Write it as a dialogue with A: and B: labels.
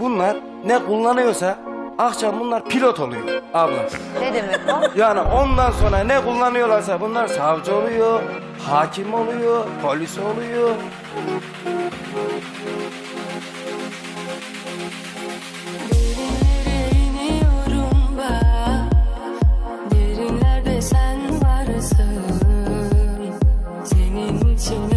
A: bunlar ne kullanıyorsa akşam bunlar pilot oluyor abla.
B: Ne demek o?
A: Yani ondan sonra ne kullanıyorlarsa bunlar savcı oluyor, hakim oluyor, polis oluyor. Derinlerde sen varsın Senin için